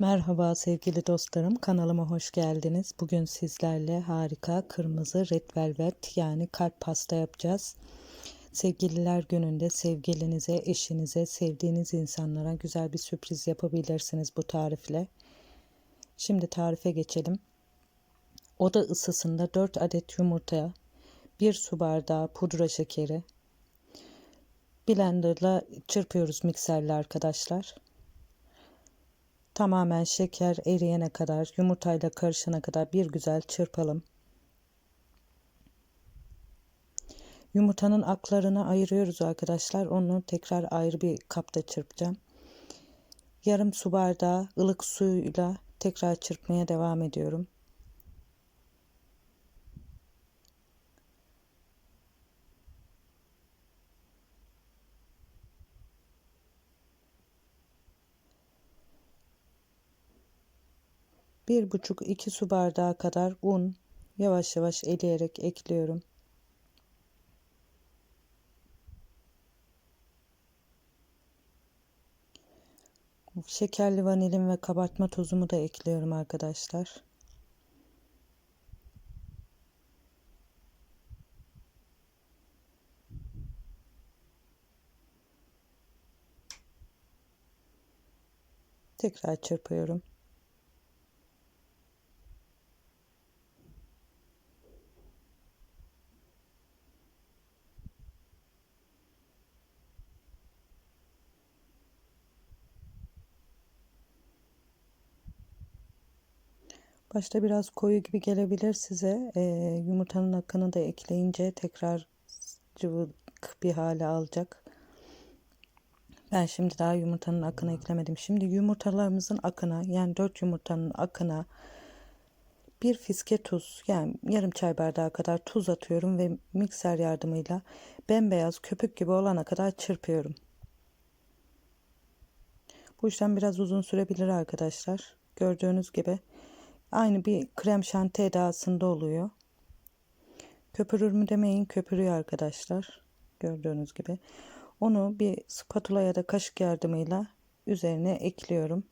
Merhaba sevgili dostlarım, kanalıma hoş geldiniz. Bugün sizlerle harika kırmızı red velvet yani kalp pasta yapacağız. Sevgililer gününde sevgilinize, eşinize, sevdiğiniz insanlara güzel bir sürpriz yapabilirsiniz bu tarifle. Şimdi tarife geçelim. Oda ısısında 4 adet yumurta, 1 su bardağı pudra şekeri, blenderla çırpıyoruz mikserle arkadaşlar tamamen şeker eriyene kadar yumurtayla karışana kadar bir güzel çırpalım. Yumurtanın aklarını ayırıyoruz arkadaşlar. Onu tekrar ayrı bir kapta çırpacağım. Yarım su bardağı ılık suyla tekrar çırpmaya devam ediyorum. Bir buçuk iki su bardağı kadar un yavaş yavaş eleyerek ekliyorum. Şekerli vanilin ve kabartma tozumu da ekliyorum arkadaşlar. Tekrar çırpıyorum. Başta biraz koyu gibi gelebilir size. E, yumurtanın akını da ekleyince tekrar cıvık bir hale alacak. Ben şimdi daha yumurtanın akını eklemedim. Şimdi yumurtalarımızın akına yani 4 yumurtanın akına bir fiske tuz yani yarım çay bardağı kadar tuz atıyorum ve mikser yardımıyla bembeyaz köpük gibi olana kadar çırpıyorum. Bu işlem biraz uzun sürebilir arkadaşlar. Gördüğünüz gibi Aynı bir krem şanti edasında oluyor. Köpürür mü demeyin köpürüyor arkadaşlar. Gördüğünüz gibi. Onu bir spatula ya da kaşık yardımıyla üzerine ekliyorum.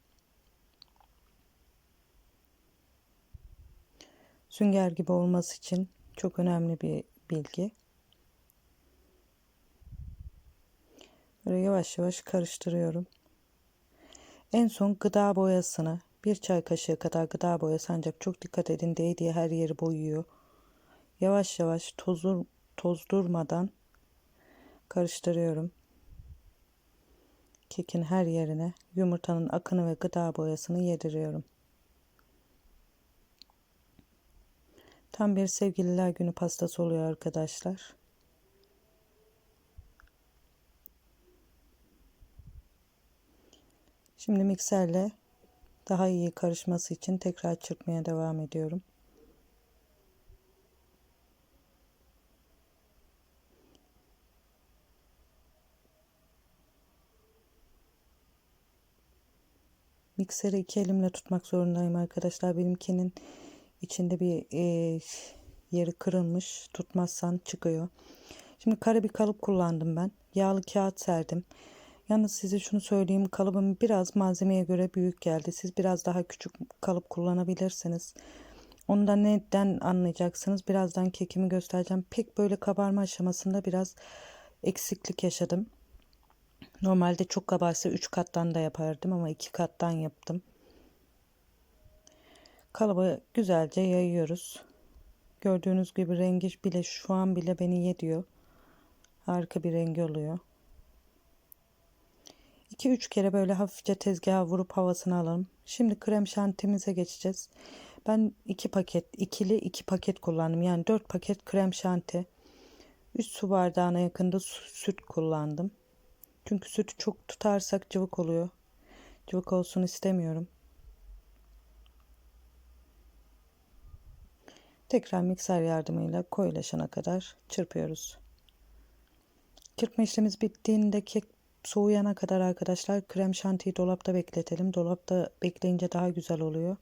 Sünger gibi olması için çok önemli bir bilgi. Böyle yavaş yavaş karıştırıyorum. En son gıda boyasını bir çay kaşığı kadar gıda boyası ancak çok dikkat edin değdiği her yeri boyuyor. Yavaş yavaş tozur, tozdurmadan karıştırıyorum. Kekin her yerine yumurtanın akını ve gıda boyasını yediriyorum. Tam bir sevgililer günü pastası oluyor arkadaşlar. Şimdi mikserle daha iyi karışması için tekrar çırpmaya devam ediyorum. Mikseri iki elimle tutmak zorundayım arkadaşlar. Benimkinin içinde bir e, yeri kırılmış. Tutmazsan çıkıyor. Şimdi kare bir kalıp kullandım ben. Yağlı kağıt serdim. Yalnız size şunu söyleyeyim kalıbım biraz malzemeye göre büyük geldi. Siz biraz daha küçük kalıp kullanabilirsiniz. Onu neden anlayacaksınız. Birazdan kekimi göstereceğim. Pek böyle kabarma aşamasında biraz eksiklik yaşadım. Normalde çok kabarsa 3 kattan da yapardım ama 2 kattan yaptım. Kalıbı güzelce yayıyoruz. Gördüğünüz gibi rengi bile şu an bile beni yediyor. Harika bir rengi oluyor. 2-3 kere böyle hafifçe tezgaha vurup havasını alalım. Şimdi krem şantimize geçeceğiz. Ben 2 paket, ikili 2 paket kullandım. Yani 4 paket krem şanti. 3 su bardağına yakında süt kullandım. Çünkü sütü çok tutarsak cıvık oluyor. Cıvık olsun istemiyorum. Tekrar mikser yardımıyla koyulaşana kadar çırpıyoruz. Çırpma işlemimiz bittiğinde kek soğuyana kadar arkadaşlar krem şantiyi dolapta bekletelim. Dolapta bekleyince daha güzel oluyor.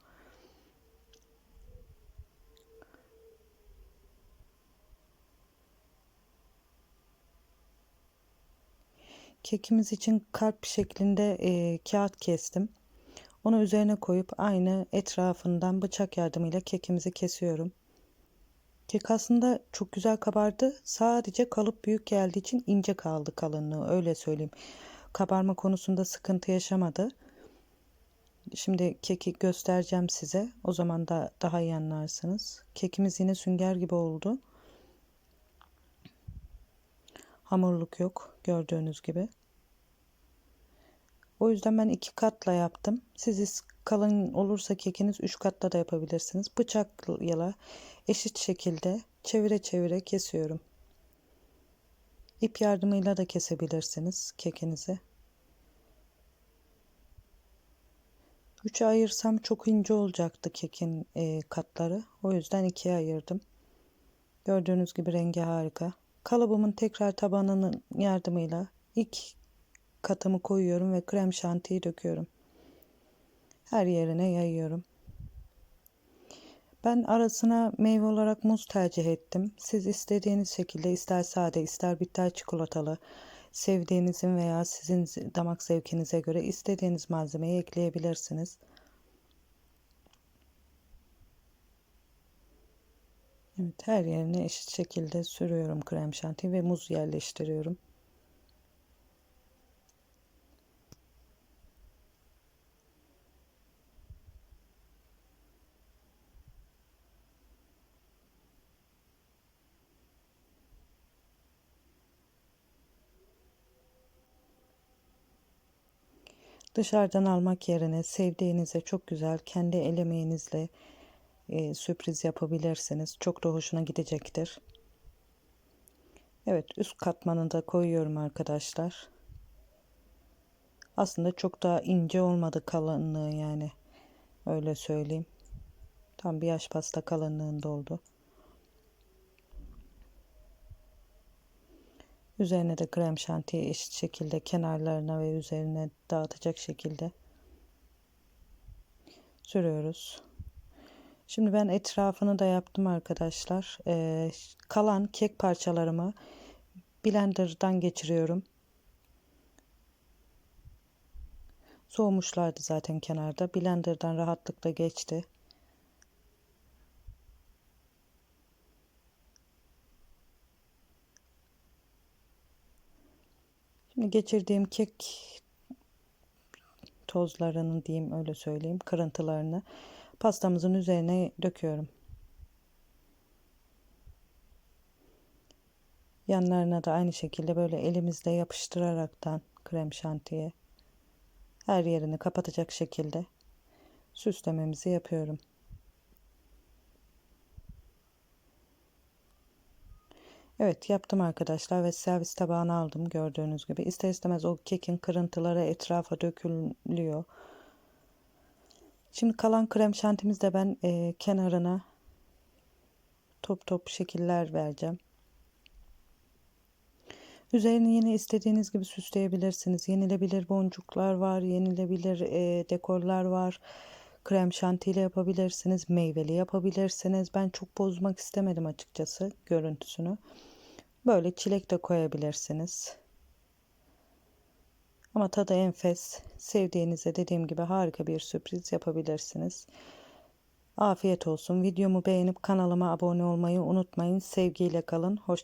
Kekimiz için kalp şeklinde e, kağıt kestim. Onu üzerine koyup aynı etrafından bıçak yardımıyla kekimizi kesiyorum. Kek aslında çok güzel kabardı. Sadece kalıp büyük geldiği için ince kaldı kalınlığı öyle söyleyeyim. Kabarma konusunda sıkıntı yaşamadı. Şimdi keki göstereceğim size. O zaman da daha iyi anlarsınız. Kekimiz yine sünger gibi oldu. Hamurluk yok gördüğünüz gibi. O yüzden ben iki katla yaptım. Siz kalın olursa kekiniz üç katla da yapabilirsiniz. Bıçakla eşit şekilde çevire çevire kesiyorum. İp yardımıyla da kesebilirsiniz kekinizi. Üçe ayırsam çok ince olacaktı kekin e, katları. O yüzden ikiye ayırdım. Gördüğünüz gibi rengi harika. Kalıbımın tekrar tabanının yardımıyla ilk katımı koyuyorum ve krem şantiyi döküyorum. Her yerine yayıyorum. Ben arasına meyve olarak muz tercih ettim. Siz istediğiniz şekilde ister sade ister bitter çikolatalı sevdiğinizin veya sizin damak zevkinize göre istediğiniz malzemeyi ekleyebilirsiniz. Evet her yerine eşit şekilde sürüyorum krem şanti ve muz yerleştiriyorum. Dışarıdan almak yerine sevdiğinize çok güzel kendi el emeğinizle e, sürpriz yapabilirsiniz. Çok da hoşuna gidecektir. Evet üst katmanını da koyuyorum arkadaşlar. Aslında çok daha ince olmadı kalınlığı yani. Öyle söyleyeyim. Tam bir yaş pasta kalınlığında oldu. Üzerine de krem şantiyi eşit şekilde kenarlarına ve üzerine dağıtacak şekilde sürüyoruz. Şimdi ben etrafını da yaptım arkadaşlar. Ee, kalan kek parçalarımı blenderdan geçiriyorum. Soğumuşlardı zaten kenarda. Blenderdan rahatlıkla geçti. Geçirdiğim kek tozlarını diyeyim öyle söyleyeyim kırıntılarını pastamızın üzerine döküyorum. Yanlarına da aynı şekilde böyle elimizle yapıştıraraktan krem şantiye her yerini kapatacak şekilde süslememizi yapıyorum. Evet yaptım arkadaşlar ve servis tabağına aldım gördüğünüz gibi. İster istemez o kekin kırıntıları etrafa dökülüyor. Şimdi kalan krem şantimizi ben e, kenarına top top şekiller vereceğim. Üzerini yine istediğiniz gibi süsleyebilirsiniz. Yenilebilir boncuklar var, yenilebilir e, dekorlar var. Krem şantiyle yapabilirsiniz, meyveli yapabilirsiniz. Ben çok bozmak istemedim açıkçası görüntüsünü. Böyle çilek de koyabilirsiniz. Ama tadı enfes. Sevdiğinize dediğim gibi harika bir sürpriz yapabilirsiniz. Afiyet olsun. Videomu beğenip kanalıma abone olmayı unutmayın. Sevgiyle kalın. Hoş